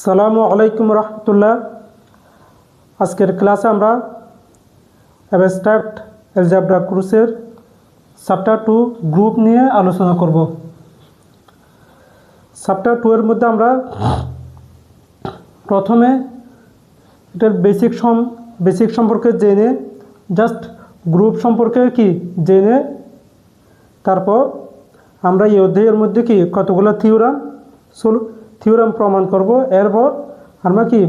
সালামু আলাইকুম রহমতুল্লাহ। আজকের ক্লাসে আমরা অ্যাবস্ট্রাক্ট অ্যালজাবরা কোর্সের চ্যাপ্টার টু গ্রুপ নিয়ে আলোচনা করব। চ্যাপ্টার টু এর মধ্যে আমরা প্রথমে এটার বেসিক সম বেসিক সম্পর্কে জেনে জাস্ট গ্রুপ সম্পর্কে কি জেনে, তারপর আমরা এই অধ্যায়ের মধ্যে কি কতগুলো থিওরাম থিওরাম প্রমাণ করব, এরপর আমরা কি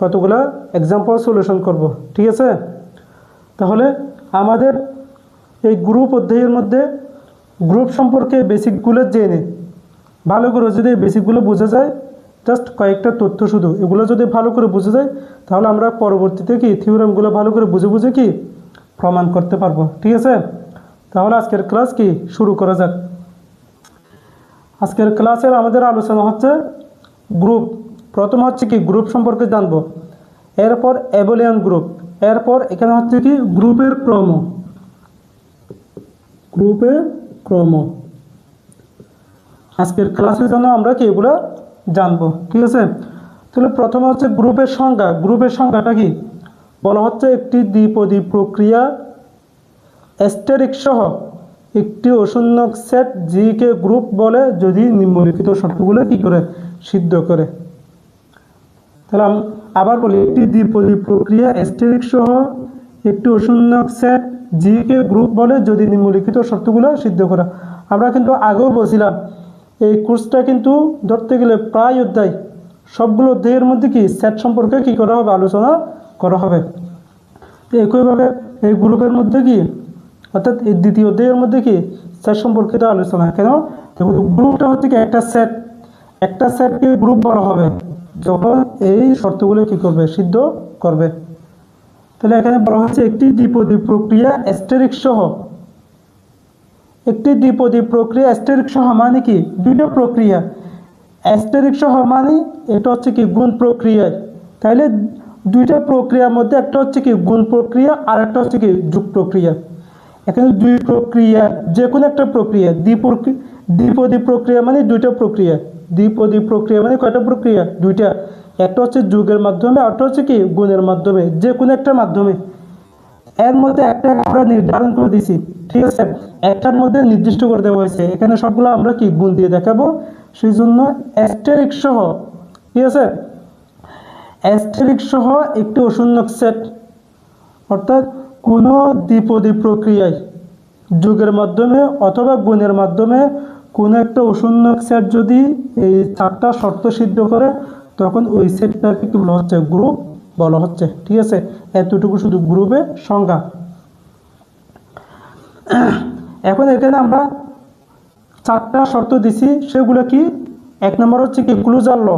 কতগুলো এক্সাম্পল সলিউশন করব, ঠিক আছে? তাহলে আমাদের এই গ্রুপ অধ্যায়ের মধ্যে গ্রুপ সম্পর্কে বেসিকগুলো জেনে, ভালো করে যদি বেসিকগুলো বোঝা যায় জাস্ট কয়েকটা তথ্য শুধু, এগুলো যদি ভালো করে বোঝা যায়, তাহলে আমরা পরবর্তীতে কি থিওরামগুলো ভালো করে বুঝে বুঝে কি প্রমাণ করতে পারব, ঠিক আছে? তাহলে আজকের ক্লাস কি? শুরু করা যাক। আজকের ক্লাসের আমাদের আলোচনা হচ্ছে গ্রুপ। প্রথম হচ্ছে কি, গ্রুপ সম্পর্কে জানব। এরপর অ্যাবোলিয়ান গ্রুপ। এরপর এখানে হচ্ছে কি, গ্রুপের ক্রম। গ্রুপের ক্রম। আজকের ক্লাসের জন্য আমরা কি এগুলো জানব, ঠিক আছে? তাহলে প্রথমে হচ্ছে গ্রুপের সংজ্ঞা। গ্রুপের সংজ্ঞাটা কি? বলা হচ্ছে একটি দ্বিপদী প্রক্রিয়া অ্যাস্টেরিক সহ। একটি অশূন্যক সেট জিকে গ্রুপ বলে যদি নিম্নলিখিত শর্তগুলো কী করে? সিদ্ধ করে। তাহলে আবার বলি, একটি দ্বিপদী প্রক্রিয়া অ্যাস্টেরিক সহ একটি অশূন্যক সেট জিকে গ্রুপ বলে যদি নিম্নলিখিত শর্তগুলো সিদ্ধ করা। আমরা কিন্তু আগেও বলছিলাম, এই কোর্সটা কিন্তু ধরতে গেলে প্রায় অধ্যায়। সবগুলো অধ্যায়ের মধ্যে কি সেট সম্পর্কে কী করা হবে, আলোচনা করা হবে। একইভাবে এই গ্রুপের মধ্যে কি অর্থাৎ এই দ্বিতীয় অধ্যায়ের মধ্যে কি? সেট সম্পর্কিত আলোচনা, কেন? গ্রুপটা হচ্ছে কি একটা সেট। একটা সেটকে গ্রুপ বলা হবে। যখন এই শর্তগুলো কি করবে? সিদ্ধ করবে। তাহলে এখানে বলা হচ্ছে একটি দ্বিপদী প্রক্রিয়া অ্যাস্টেরিক সহ। একটি দ্বিপদী প্রক্রিয়া অ্যাস্টেরিক সহ মানে কি? দুইটা প্রক্রিয়া। অ্যাস্টেরিক সহ মানে এটা হচ্ছে কি গুণ প্রক্রিয়া। তাহলে দুইটা প্রক্রিয়ার মধ্যে একটা হচ্ছে কি গুণ প্রক্রিয়া আর একটা হচ্ছে কি যুগ প্রক্রিয়া। এখানে দুই প্রক্রিয়া যে কোনো একটা প্রক্রিয়া দ্বিপ্রক্রিয়া দ্বিপদী প্রক্রিয়া মানে দুইটা প্রক্রিয়া। দ্বিপদী প্রক্রিয়া মানে কয়টা প্রক্রিয়া? দুইটা। একটা হচ্ছে যুগের মাধ্যমে আরটা হচ্ছে কি? গুণের মাধ্যমে যে কোনো একটা মাধ্যমে। এর মধ্যে একটা আমরা নির্ধারণ করে দিছি ঠিক আছে? একটার মধ্যে নির্দিষ্ট করে দেওয়া হয়েছে। এখানে সবগুলো আমরা কি? গুণ দিয়ে দেখাবো। সেই জন্য অ্যাস্টেরিক সহ, ঠিক আছে? অ্যাস্টেরিক সহ একটি অশূন্যক সেট অর্থাৎ কোনো দ্বিপদী প্রক্রিয়ায়, যুগের মাধ্যমে অথবা গুণের মাধ্যমে কোনো একটা অশূন্যক সেট যদি এই চারটা শর্ত সিদ্ধ করে, তখন ওই সেটটাকে কি বলা হচ্ছে? গ্রুপ বলা হচ্ছে। ঠিক আছে? এতটুকু শুধু গ্রুপের সংজ্ঞা। এখন এখানে আমরা চারটা শর্ত দিছি। সেগুলো কি? এক নম্বর হচ্ছে কি ক্লুজার ল।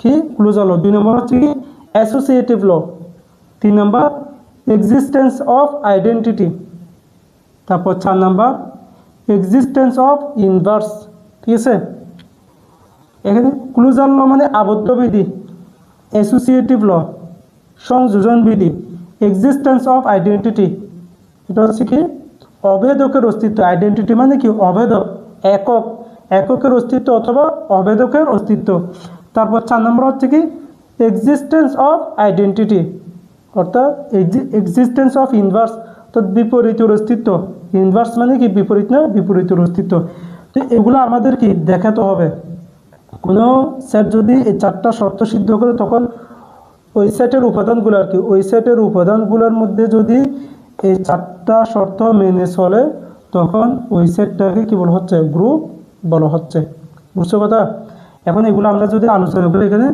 কি? ক্লুজার ল। দুই নম্বর হচ্ছে কি অ্যাসোসিয়েটিভ ল। তিন নম্বর এক্সিস্টেন্স অফ আইডেন্টিটি তারপর চার নাম্বার এক্সিস্টেন্স অফ ইনভার্স ঠিক আছে? এখানে ক্লুজার ল মানে আবদ্ধ বিধি অ্যাসোসিয়েটিভ ল সংযোজন বিধি এক্সিস্টেন্স অফ আইডেন্টিটি এটা হচ্ছে কি? অভেদকের অস্তিত্ব। আইডেন্টিটি মানে কি? অভেদক একক। এককের অস্তিত্ব অথবা অভেদকের অস্তিত্ব। তারপর চার নম্বর হচ্ছে কি? এক্সিস্টেন্স অফ আইডেন্টিটি অর্থাৎ এক্সিস্টেন্স অফ ইনভার্স অর্থাৎ বিপরীতের অস্তিত্ব। ইনভার্স মানে কি? বিপরীত না বিপরীতের অস্তিত্ব। তো এগুলো আমাদের কি দেখাতে হবে। কোনো সেট যদি এই চারটা শর্ত সিদ্ধ করে, তখন ওই সেটের উপাদানগুলো আর কি, ওই সেটের উপাদানগুলোর মধ্যে যদি এই চারটা শর্ত মেনে চলে, তখন ওই সেটটাকে কি বলা হচ্ছে? গ্রুপ বলা হচ্ছে। বুঝছ কথা? এখন এগুলো আমরা যদি আলোচনা করি এখানে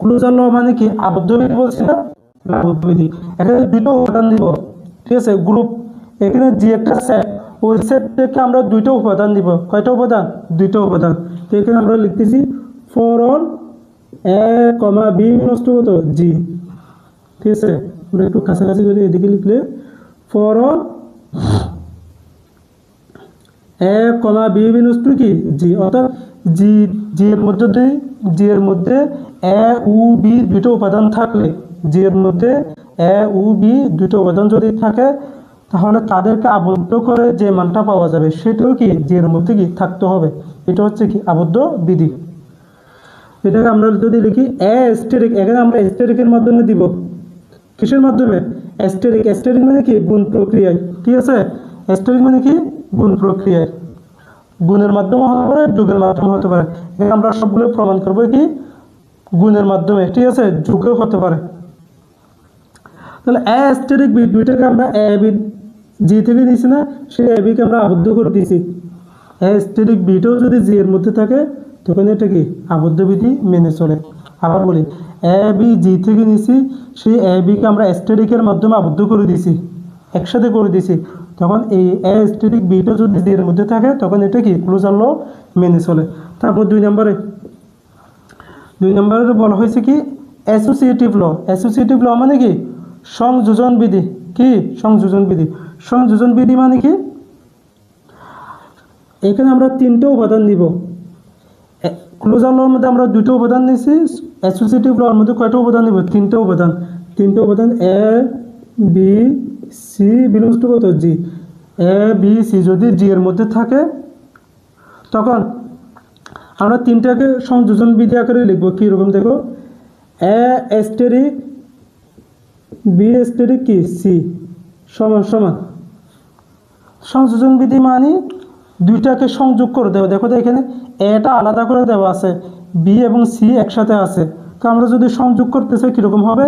ক্লোজার ল মানে কি? আবদ্ধ বিধি বলছি না? আবদ্ধ বিধি এখানে দুটো উপাদান দিব। ঠিক আছে? গ্রুপ। এখানে যে একটা সেট ওই সেট থেকে আমরা দুইটা উপাদান দিব। কয়টা উপাদান? দুইটা উপাদান। তো এখানে আমরা লিখতেছি for all a comma b নষ্ট হতো জি ঠিক আছে? আমরা একটু কাছাকাছি করে এদিকে লিখলে, for all a comma b বিনষ্ট কি? জি অর্থাৎ জি জি এর মধ্যে দিয়ে জি এর মধ্যে এ, উ, বি দুটো উপাদান থাকলে জি এর মধ্যে এ, উ, বি দুটো উপাদান যদি থাকে, তাহলে তাদেরকে আবদ্ধ করে যে মানটা পাওয়া যাবে, সেটাও কি জি এর মধ্যে কি থাকতে হবে? এটা হচ্ছে কি আবদ্ধ বিধি। এটাকে আমরা যদি লিখি, এ স্টেরিক এখানে আমরা স্টেরিকের মাধ্যমে দিব। কিসের মাধ্যমে? অ্যাস্টেরিক অ্যাস্টেরিক মানে কি? গুণ প্রক্রিয়ায়। ঠিক আছে? অ্যাস্টেরিক মানে কি? গুণ প্রক্রিয়ায়। গুণের মাধ্যমে হতে পারে, যুগের মাধ্যমে হতে পারে। আমরা সবগুলো প্রমাণ করব কি গুণের মাধ্যমে। ঠিক আছে, যুগেও হতে পারে। তাহলে অ্যাস্টেরিক বিট দুইটাকে আমরা এ বিট জি থেকে দিয়েছি না, সেই এ, বিকে আমরা আবদ্ধ করে দিয়েছি। অ্যাস্টেরিক বিটাও যদি জি এর মধ্যে থাকে, তখন এটা কি? আবদ্ধ বিধি মেনে চলে। আবার বলি, এ, বি, জি থেকে নিছি সেই এ, বিকে আমরা অ্যাস্টেরিকের মাধ্যমে আবদ্ধ করে দিয়েছি। একসাথে করে দিয়েছি তখন এই অ্যাস্টেরিক বিটও যদি এর মধ্যে থাকে, তখন এটা কি? ক্লোজার ল মেনে চলে। তারপর দুই নম্বরে। দুই নম্বরে বলা হয়েছে কি? অ্যাসোসিয়েটিভ ল অ্যাসোসিয়েটিভ ল মানে কি? সংযোজন বিধি। কি? সংযোজন বিধি। সংযোজন বিধি মানে কি? এখানে আমরা তিনটে উপাদান নিব। ক্লোজার লর মধ্যে আমরা দুটো উপাদান নিয়েছি অ্যাসোসিয়েটিভ লর মধ্যে কয়টা উপাদান নিব? তিনটে উপাদান। তিনটে উপাদান a b c belongs to কত? জি এ বি সি যদি জি এর মধ্যে থাকে, তখন আমরা তিনটাকে সংযোজন বিধি আকারে লিখব। কীরকম দেখো? এ এস্টেরিক বি এস্টেরিক কি? সি সমান সমান। সংযোজন বিধি মানে দুইটাকে সংযোগ করে দেওয়া। দেখো তো এখানে এটা আলাদা করে দেওয়া আছে বি এবং সি একসাথে আছে। তো আমরা যদি সংযোগ করতে চাই কীরকম হবে?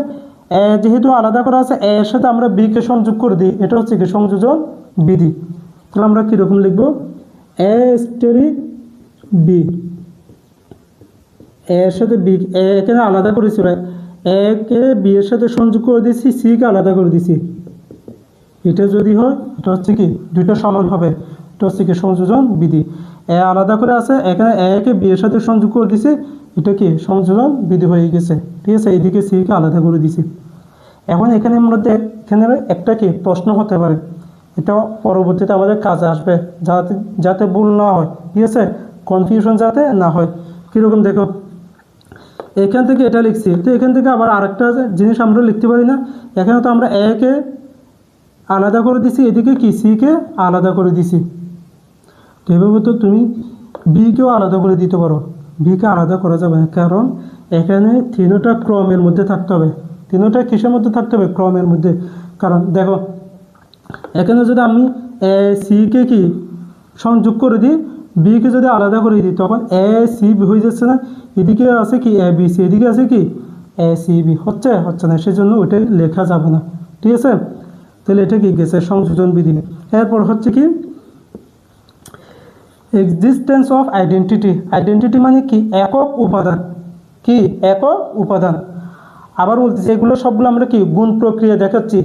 যেহেতু আলাদা করা আছে, এ এর সাথে আমরা বিকে সংযোগ করে দিই। এটা হচ্ছে কি? সংযোজন বিধি। তাহলে আমরা কীরকম লিখব? A asterisk b. এর সাথে বি এখানে আলাদা করেছিল একে বি এর সাথে সংযোগ করে দিয়েছি সিকে আলাদা করে দিয়েছি এটা যদি হয়, এটা হচ্ছে কি? দুইটা সমান হবে। এটা হচ্ছে কি? সংযোজন বিধি। এ আলাদা করে আছে, এখানে একে বি এর সাথে সংযোগ করে দিছে এটা কি সংযোজন বিধি হয়ে গেছে। ঠিক আছে, এইদিকে সিকে আলাদা করে দিছি। এখন এখানে মধ্যে এখানে একটা কি প্রশ্ন হতে পারে। এটা পরবর্তীতে আমাদের কাজে আসবে, যাতে যাতে ভুল না হয়। ঠিক আছে? কনফিউশন যাতে না হয়। কীরকম দেখো? এখান থেকে এটা লিখছি। তো এখান থেকে আবার আরেকটা জিনিস আমরা লিখতে পারি না। এখানে তো আমরা একে আলাদা করে দিছি, এদিকে কি? সিকে আলাদা করে দিছি। এভাবে তো তুমি বিকেও আলাদা করে দিতে পারো। বিকে আলাদা করা যাবে না। কারণ এখানে তিনোটা ক্রমের মধ্যে থাকতে হবে। তিনোটা কিসের মধ্যে থাকতে হবে? ক্রমের মধ্যে। কারণ দেখো, এখানে যদি আমি এ সিকে কি সংযোগ করে দিই বিকে যদি আলাদা করে দিই, তখন এ সি বি হয়ে যাচ্ছে না? এদিকে আছে কি এ বি সি এদিকে আছে কি এ সি বি হচ্ছে? হচ্ছে না। সেজন্য ওইটা লেখা যাবে না। ঠিক আছে? তাহলে এটা কি গেছে? সংযোজন বিধি। এরপর হচ্ছে কি এক্সিস্টেন্স অফ আইডেন্টিটি আইডেন্টিটি মানে কি? একক উপাদান। কি? একক উপাদান। আবার বলতেছি, এগুলো সবগুলো আমরা কি? গুণ প্রক্রিয়া দেখাচ্ছি।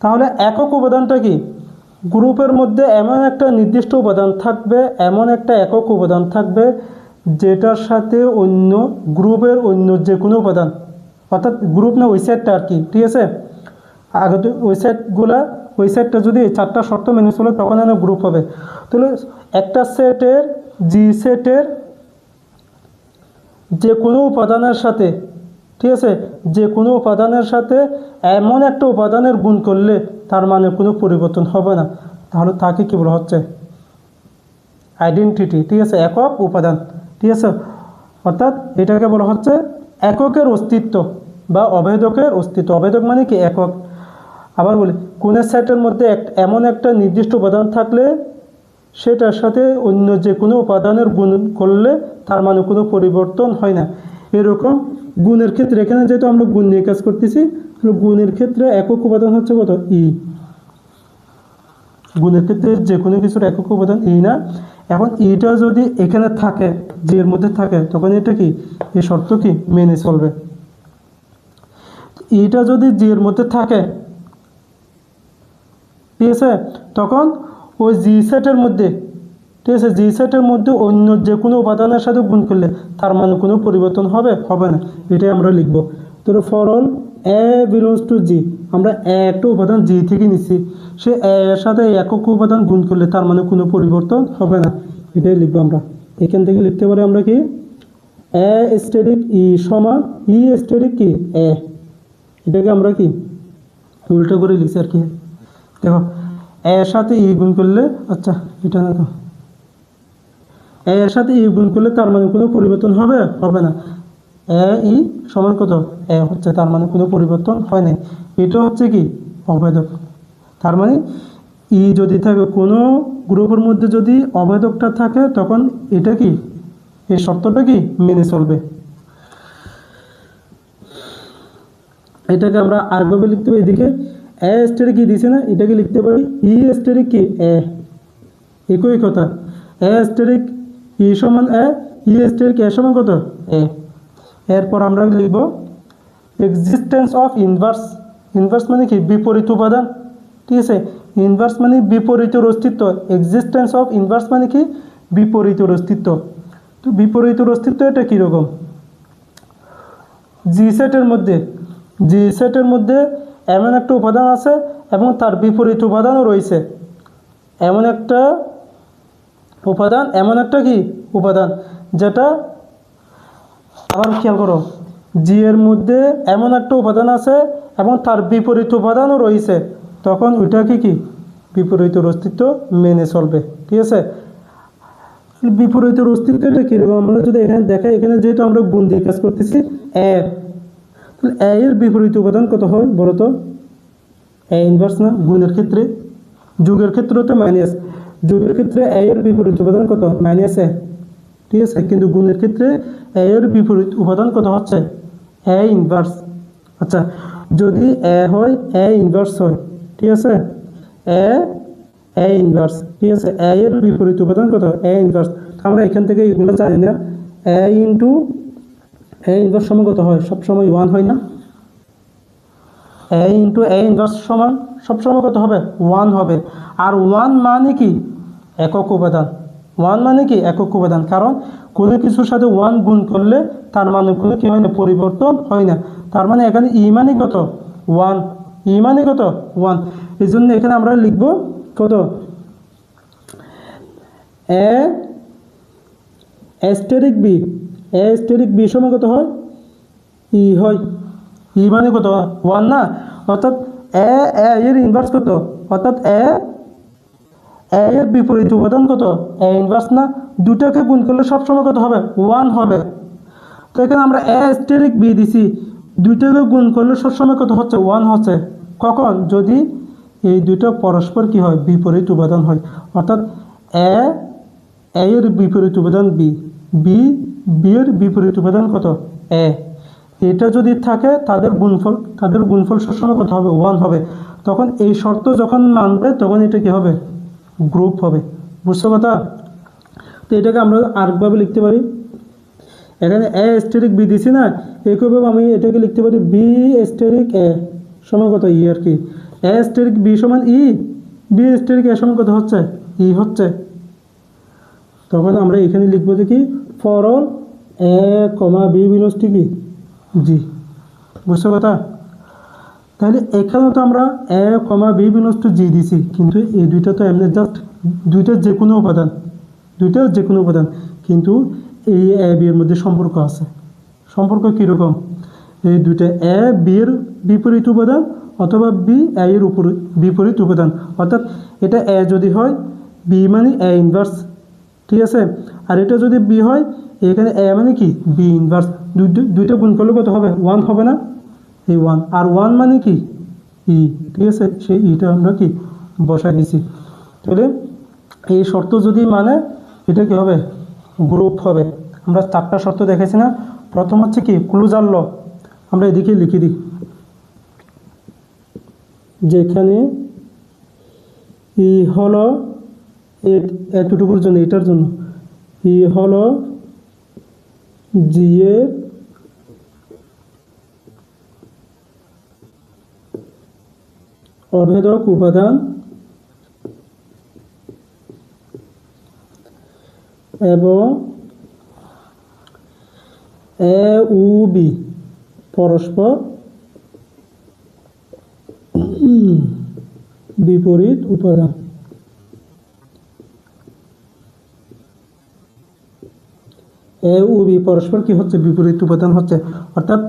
তাহলে একক উপাদানটা কি? গ্রুপের মধ্যে এমন একটা নির্দিষ্ট উপাদান থাকবে, এমন একটা একক উপাদান থাকবে, যেটার সাথে অন্য গ্রুপের অন্য যে কোনো উপাদান, অর্থাৎ গ্রুপ না, ওই সেটটা আর কি, ঠিক আছে? আগে তো ওই সেটটা যদি এই চারটা শর্ত মেনে চলে, তখন এনে গ্রুপ হবে। তাহলে একটা সেটের জি সেটের যে কোনো উপাদানের সাথে, ঠিক আছে? যে কোনো উপাদানের সাথে এমন একটা উপাদানের গুণ করলে তার মানে কোনো পরিবর্তন হবে না। তাহলে তাকে কী বলা হচ্ছে? আইডেন্টিটি ঠিক আছে? একক উপাদান, ঠিক আছে? অর্থাৎ এটাকে বলা হচ্ছে এককের অস্তিত্ব বা অভেদকের অস্তিত্ব। অভেদক মানে কি? একক। আবার বলি কোনের সেটের মধ্যে এক, এমন একটা নির্দিষ্ট উপাদান থাকলে সেটার সাথে অন্য যে কোনো উপাদানের গুণ করলে তার মানে কোনো পরিবর্তন হয় না। এরকম গুণের ক্ষেত্রে, এখানে যেহেতু আমরা গুণ নিয়ে কাজ করতেছি গুণের ক্ষেত্রে একক উপাদান হচ্ছে কত? ই গুণের ক্ষেত্রে যে কোনো কিছুর একক উপাদান ই না। এখন ইটা যদি এখানে থাকে যে এর মধ্যে থাকে, তখন এটা কি? এই শর্ত কি? মেনে চলবে। ইটা যদি জি এর মধ্যে থাকে ঠিক আছে? তখন ওই জি সেটের মধ্যে, ঠিক আছে? জি সেটের মধ্যে অন্য যে কোনো উপাদানের সাথে গুণ করলে তার মানে কোনো পরিবর্তন হবে? হবে না। এটাই আমরা লিখব। তো for all a belongs to G আমরা এ একটা উপাদান জি থেকে নিচ্ছি সে এর সাথে একক উপাদান গুণ করলে তার মানে কোনো পরিবর্তন হবে না। এটাই লিখব আমরা। এখান থেকে লিখতে পারি আমরা কি? এ স্টেডিক ই সমান ই স্টেরিক কি? এ এটাকে আমরা কি? উল্টো করে লিখছি আর কি। দেখো এর সাথে ই গুণ করলে আচ্ছা এটা এ এর সাথে ই গুণ করলে তার মানে কোনো পরিবর্তন হবে? হবে না। এ ই সমান কত? এ হচ্ছে তার মানে কোনো পরিবর্তন হয় নাই। এটা হচ্ছে কি? অভেদক তার মানে ই যদি থাকে কোনো গ্রুপের মধ্যে যদি অভেদকটা থাকে, তখন এটা কি? এই শর্তটা কি? মেনে চলবে। এটাকে আমরা আরেকভাবে লিখতে পারি এদিকে। এ স্টারে কি দিছে না? এটাকে লিখতে পারি ই স্টারে কি? এ একই কথা। এ স্টারিক ই সমান এ ই স্টারিক এ সমান কত? এ এরপর আমরা লিখব এক্সিস্টেন্স অফ ইনভার্স ইনভার্স মানে কি? বিপরীত উপাদান। ঠিক আছে? ইনভার্স মানে বিপরীতের অস্তিত্ব। এক্সিস্টেন্স অফ ইনভার্স মানে কি? বিপরীতের অস্তিত্ব। তো বিপরীতের অস্তিত্ব এটা কীরকম? জি সেটের মধ্যে। জি সেটের মধ্যে এমন একটা উপাদান আছে এবং তার বিপরীত উপাদানও রয়েছে। এমন একটা উপাদান, এমন একটা কি? উপাদান যেটা আবার খেয়াল করো জি এর মধ্যে এমন একটা উপাদান আছে এবং তার বিপরীত উপাদানও রয়েছে। তখন ওইটাকে কি কি? বিপরীতের অস্তিত্ব মেনে চলবে, ঠিক আছে? বিপরীতের অস্তিত্বটা কীরকম? আমরা যদি এখানে দেখাই, এখানে যেহেতু আমরা দিয়ে কাজ করতেছি এ তাহলে এ এর বিপরীত উপাদান কত হয়? বলো তো। এ ইনভার্স না? গুণের ক্ষেত্রে। যুগের ক্ষেত্রে তো মাইনাস যুগের ক্ষেত্রে এ এর বিপরীত উপাদান কত? মাইনাস এ ঠিক আছে? কিন্তু গুণের ক্ষেত্রে এ এর বিপরীত উপাদান কত হচ্ছে? এ ইনভার্স আচ্ছা যদি এ হয় এ ইনভার্স হয়। ঠিক আছে? এ এ ইনভার্স ঠিক আছে? এ এর বিপরীত উপাদান কত? এ ইনভার্স আমরা এখান থেকে এগুলো জানি না। এ ইন্টু এ ইনভার্স সমান কত হয়? সবসময় ওয়ান হয় না। এ ইন্টু এ ইনভার্স সমান সবসময় কত হবে? ওয়ান হবে। আর ওয়ান মানে কি? একক উপাদান। ওয়ান মানে কি? একক উপাদান। কারণ কোনো কিছুর সাথে ওয়ান গুণ করলে তার মানে কোনো কি হয় না? পরিবর্তন হয় না। তার মানে এখানে ই মানে কত? ওয়ান ই মানে কত? ওয়ান এই জন্য এখানে আমরা লিখব কত? এ অ্যাস্টেরিক বি অ্যাস্টেরিক বি সমান কত হয়? ই হয়। ই মানে কত? ওয়ান না? অর্থাৎ এ এ এর ইনভার্স কত? অর্থাৎ এ এ এর বিপরীত উপাদান কত? এ ইনভার্স না? দুটাকে গুণ করলে সবসময় কত হবে? ওয়ান হবে। তো এখানে আমরা এ স্টেরিক বি দিছি। দুইটাকে গুণ করলে সবসময় কত হচ্ছে? ওয়ান হচ্ছে। কখন? যদি এই দুটো পরস্পর কি হয়? বিপরীত উপাদান হয়। অর্থাৎ এ এ এর বিপরীত উপাদান বি। বি বি এর বিপরীত উপাদান কত? এ। এটা যদি থাকে, তাদের গুণফল তাদের গুণফল সবসময় কত হবে? ওয়ান হবে। তখন এই শর্ত যখন মানবে, তখন এটা কি হবে? গ্রুপ হবে। বুঝছ কথা? তো এটাকে আমরা আরেকভাবে লিখতে পারি। এখানে এ স্টেরিক বি দিছি না? একইভাবে আমি এটাকে লিখতে পারি বি স্টেরিক এ সমান কত? ই আর কি। এ স্টেরিক বি সমান ই বি স্টেরিক এ সমান কত হচ্ছে? ই হচ্ছে। তখন আমরা এখানে লিখব যে কি? For all a comma b বিনষ্টি কি? জি। বুঝছ কথা? তাহলে এখানেও তো আমরা এ কমা বি বিনষ্ট জি দিছি, কিন্তু এই দুইটা তো এমনি জাস্ট দুইটা যে কোনো উপাদান, দুইটা যে কোনো উপাদান, কিন্তু এই এ, বি এর মধ্যে সম্পর্ক আছে। সম্পর্ক কীরকম? এই দুইটা এ, বি এর বিপরীত উপাদান অথবা বি, এ এর উপর বিপরীত উপাদান। অর্থাৎ এটা এ যদি হয়, বি মানে এ ইনভার্স ঠিক আছে? আর এটা যদি বি হয়, এখানে এ মানে কি? বি ইনভার্স দুইটা গুণ করলে কত হবে? ওয়ান হবে না? এই ওয়ান আর ওয়ান মানে কি? ই ঠিক আছে? সেই ইটা আমরা কি? বসাই দিছি তাহলে এই শর্ত যদি মানে এটা কি হবে? গ্রুপ হবে। আমরা চারটা শর্ত দেখেছি না? প্রথম হচ্ছে কি? ক্লুজার ল আমরা এদিকে লিখে দিই। যেখানে ই হলো এ- এতটুকুর জন্য, এটার জন্য। ই হলো জি অভেদক উপাদান এবং এ উ বি, পরস্পর বিপরীত উপাদান। এ ও বি পরস্পর কি হচ্ছে? বিপরীত উপাদান হচ্ছে। অর্থাৎ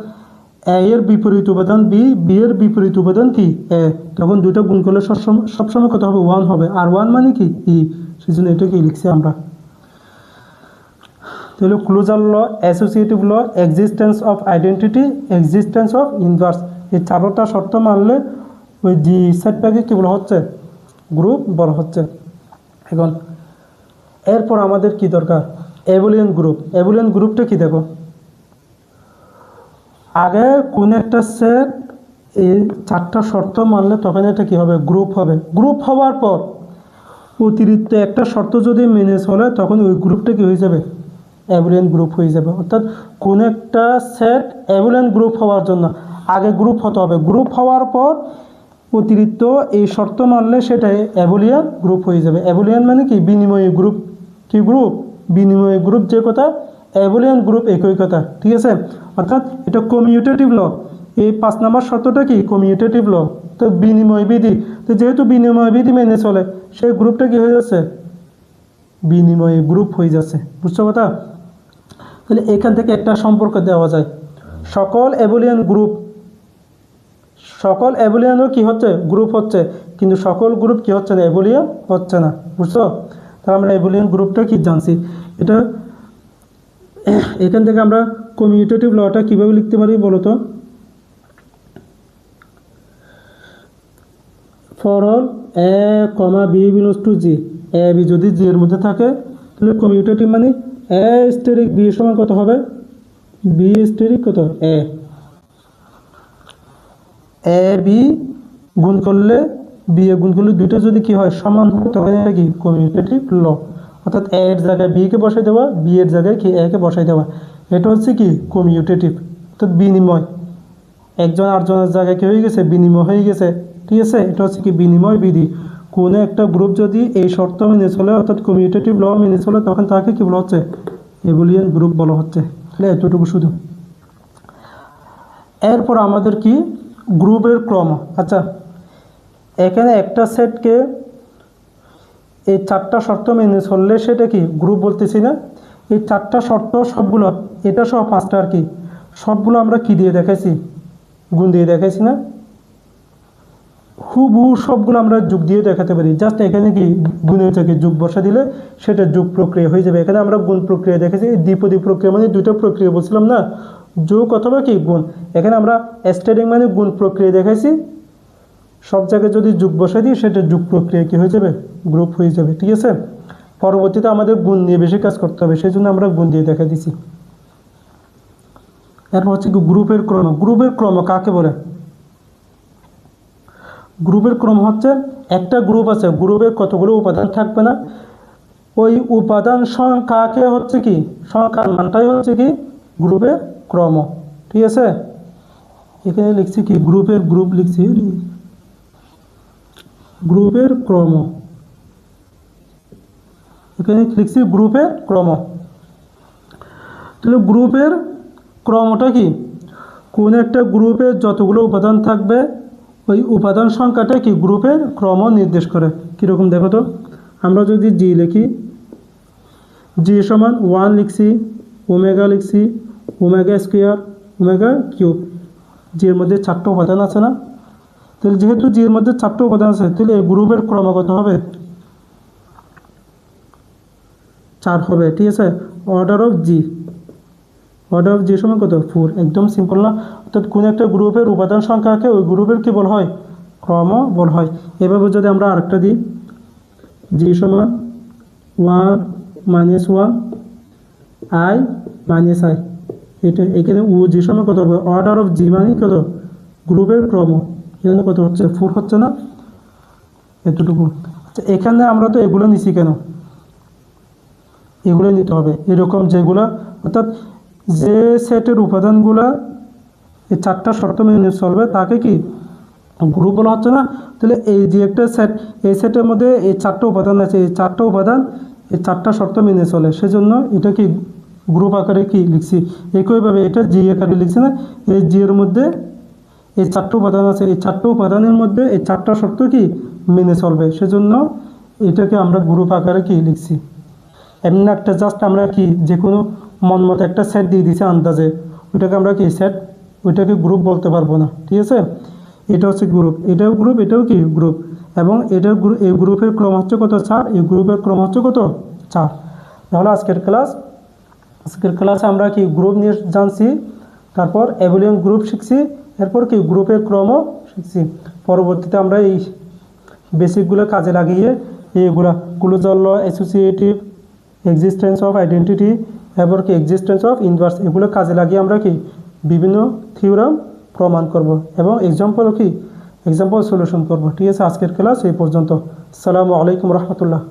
এ এর বিপরীত উপাদান, বি বি এর বিপরীত উপাদান কি? এ। তখন দুটো গুণ করলে সবসময় সবসময় কত হবে? ওয়ান হবে। আর ওয়ান মানে কি? ই। সেই জন্য এটাকে লিখছি আমরা। তাহলে closure law associative law existence of identity existence of inverse এই চারোটা শর্ত মানলে ওই জি সেটটাকে কী বলা হচ্ছে? গ্রুপ বলা হচ্ছে। এখন, এরপর আমাদের কি দরকার? অ্যাবুলিয়ান গ্রুপ। অ্যাবুলিয়ান গ্রুপটা কি দেখো? আগে কোন একটা সেট এই চারটা শর্ত মানলে তখন এটা কি হবে? গ্রুপ হবে। গ্রুপ হওয়ার পর অতিরিক্ত একটা শর্ত যদি মেনে চলে, তখন ওই গ্রুপটা কি হয়ে যাবে? অ্যাবুলিয়ান গ্রুপ হয়ে যাবে। অর্থাৎ কোন একটা সেট অ্যাবুলিয়ান গ্রুপ হওয়ার জন্য। আগে গ্রুপ হতে হবে। গ্রুপ হওয়ার পর অতিরিক্ত এই শর্ত মানলে সেটাই অ্যাবুলিয়ান গ্রুপ হয়ে যাবে। অ্যাবুলিয়ান মানে কি? বিনিময় গ্রুপ। কি গ্রুপ? বিনিময় গ্রুপ যে কথা অ্যাবুলিয়ান গ্রুপ একই কথা, ঠিক আছে? অর্থাৎ এটা কমিউটেটিভ ল এই পাঁচ নম্বর শর্তটা কি? কমিউটেটিভ ল তো বিনিময় বিধি। তো যেহেতু বিনিময় বিধি মেনে চলে, সেই গ্রুপটা কি হয়ে যাচ্ছে? বিনিময় গ্রুপ হয়ে যাচ্ছে। বুঝছ কথা? তাহলে এখান থেকে একটা সম্পর্ক দেওয়া যায়। সকল অ্যাবুলিয়ান গ্রুপ সকল অ্যাবুলিয়ানও কি হচ্ছে? গ্রুপ হচ্ছে। কিন্তু সকল গ্রুপ কি হচ্ছে না? অ্যাবুলিয়ান হচ্ছে না। বুঝছ? তাহলে আমরা অ্যাবুলিয়ান গ্রুপটা কি জানছি? এটা এখান থেকে আমরা কমিউটেটিভ লটা কীভাবে লিখতে পারি বলো তো for all a comma b belongs to G a b যদি জি এর মধ্যে থাকে, তাহলে কমিউটেটিভ মানে এ স্টেরিক বি সমান কত হবে? বি স্টেরিক কত? এ এ বি গুণ করলে বি এ গুণ করলে দুটো যদি কি হয়, সমান হয়, তখন এটা কি? কমিউটেটিভ ল অর্থাৎ এ এর জায়গায় বি কে বসাই দেওয়া বি এর জায়গায় কি এ কে বসাই দেওয়া। এটা হচ্ছে কি? কমিউটেটিভ অর্থাৎ বিনিময়। একজন আরেকজনের জায়গায় কি হয়ে গেছে? বিনিময় হয়ে গেছে। ঠিক আছে? এটা হচ্ছে কি? বিনিময় বিধি। কোনো একটা গ্রুপ যদি এই শর্ত মেনে চলে, অর্থাৎ কমিউটেটিভ ল মেনে চলে, তখন তাকে কি বলা হচ্ছে? এবুলিয়ান গ্রুপ বলা হচ্ছে। তাহলে এতটুকু শুধু। এরপর আমাদের কি? গ্রুপের ক্রম। আচ্ছা এখানে একটা সেটকে এই চারটা শর্ত মেনে চললে সেটা কি? গ্রুপ বলতেছি না? এই চারটা শর্ত সবগুলো, এটা সহ পাঁচটা আর কি, সবগুলো আমরা কি দিয়ে দেখাইছি? গুণ দিয়ে দেখাইছি না? হুবহু সবগুলো আমরা যোগ দিয়ে দেখাতে পারি। জাস্ট এখানে কি গুণের থেকে যোগ বসা দিলে সেটা যোগ প্রক্রিয়া হয়ে যাবে। এখানে আমরা গুণ প্রক্রিয়া দেখেছি দ্বিপদী প্রক্রিয়া মানে দুটো প্রক্রিয়া বলছিলাম না? যোগ অথবা কি? গুণ। এখানে আমরা স্টেডিং মানে গুণ প্রক্রিয়া দেখাইছি। সব জায়গায় যদি যুগ বসাই দিই, সেটা যুগ প্রক্রিয়া কী হয়ে যাবে? গ্রুপ হয়ে যাবে, ঠিক আছে? পরবর্তীতে আমাদের গুণ নিয়ে বেশি কাজ করতে হবে, সেই জন্য আমরা গুণ দিয়ে দেখা দিছি। এরপর হচ্ছে গ্রুপের ক্রম। গ্রুপের ক্রম কাকে বলে? গ্রুপের ক্রম হচ্ছে একটা গ্রুপ আছে গ্রুপের কতগুলো উপাদান থাকবে না? ওই উপাদান সংখ্যাকে হচ্ছে কি? সংখ্যার মানটাই হচ্ছে কি? গ্রুপের ক্রম, ঠিক আছে? এখানে লিখছি কি? গ্রুপের গ্রুপ লিখছি। গ্রুপের ক্রম। এখানে লিখছি গ্রুপের ক্রম। তাহলে গ্রুপের ক্রমটা কি? কোন একটা গ্রুপের যতগুলো উপাদান থাকবে, ওই উপাদান সংখ্যাটা কি গ্রুপের ক্রম নির্দেশ করে? কীরকম দেখো তো? আমরা যদি জি লিখি, জি সমান ওয়ান লিখছি, ওমেগা লিখছি, ওমেগা স্কোয়ার, ওমেগা কিউব। জির মধ্যে চারটা উপাদান আছে না? তাহলে যেহেতু জির মধ্যে চারটে উপাদান আছে, তাহলে এই গ্রুপের ক্রম কত হবে চার হবে, ঠিক আছে? Order of G order of G সময় কত? ফোর একদম সিম্পল না। অর্থাৎ কোনো একটা গ্রুপের উপাদান সংখ্যাকে ওই গ্রুপের কী বলা হয়? ক্রম বলা হয়। এভাবে যদি আমরা আরেকটা দিই জি সমান one minus one i minus i এটা এখানে ও জি সময় কত হবে? অর্ডার অফ জি মানে কত? গ্রুপের ক্রম। এখানে কত হচ্ছে? ফোর হচ্ছে না? এতটুকু। আচ্ছা এখানে আমরা তো এগুলো নিছি কেন? এগুলো নিতে হবে। এরকম যেগুলো, অর্থাৎ যে সেটের উপাদানগুলো এই চারটা শর্ত মেনে চলবে, তাকে কি গ্রুপ বলা হচ্ছে না? তাহলে এই যে একটা সেট এই সেটের মধ্যে এই চারটা উপাদান আছে, এই চারটা উপাদান এই চারটা শর্ত মেনে চলে। সেজন্য এটা কি গ্রুপ আকারে কি লিখছি? একইভাবে এটা জি আকারে লিখছি না? এই জি এর মধ্যে এই চারটা উপাদান আছে। এই চারটা উপাদানের মধ্যে এই চারটা শর্ত কি? মেনে চলবে। সেজন্য এটাকে আমরা গ্রুপ আকারে কি লিখছি? এমনি একটা জাস্ট আমরা কি যে কোনো মন মতো একটা সেট দিয়ে দিছি আন্দাজে। ওইটাকে আমরা কি সেট ওইটাকে গ্রুপ বলতে পারব না। ঠিক আছে? এটা হচ্ছে গ্রুপ এটাও গ্রুপ এটাও কি? গ্রুপ এবং এটার গ্রুপ এই গ্রুপের ক্রম হচ্ছে কত? চার। এই গ্রুপের ক্রম হচ্ছে কত? চার। তাহলে আজকের ক্লাস আজকের ক্লাসে আমরা কি গ্রুপ নিয়ে জানছি, তারপর অ্যাভলিয়ন গ্রুপ শিখছি এরপর কি গ্রুপের ক্রমও শিখছি পরবর্তীতে আমরা এই বেসিকগুলো কাজে লাগিয়ে এইগুলা closure law associative existence of identity এরপর কি এক্সিস্টেন্স অফ ইনভার্স এগুলো কাজে লাগিয়ে আমরা কি, বিভিন্ন থিওরাম প্রমাণ করব এবং এক্সাম্পল কি এক্সাম্পল সলিউশন করব। ঠিক আছে, আজকের ক্লাস এই পর্যন্ত। আসসালামু আলাইকুম রহমতুল্লাহ।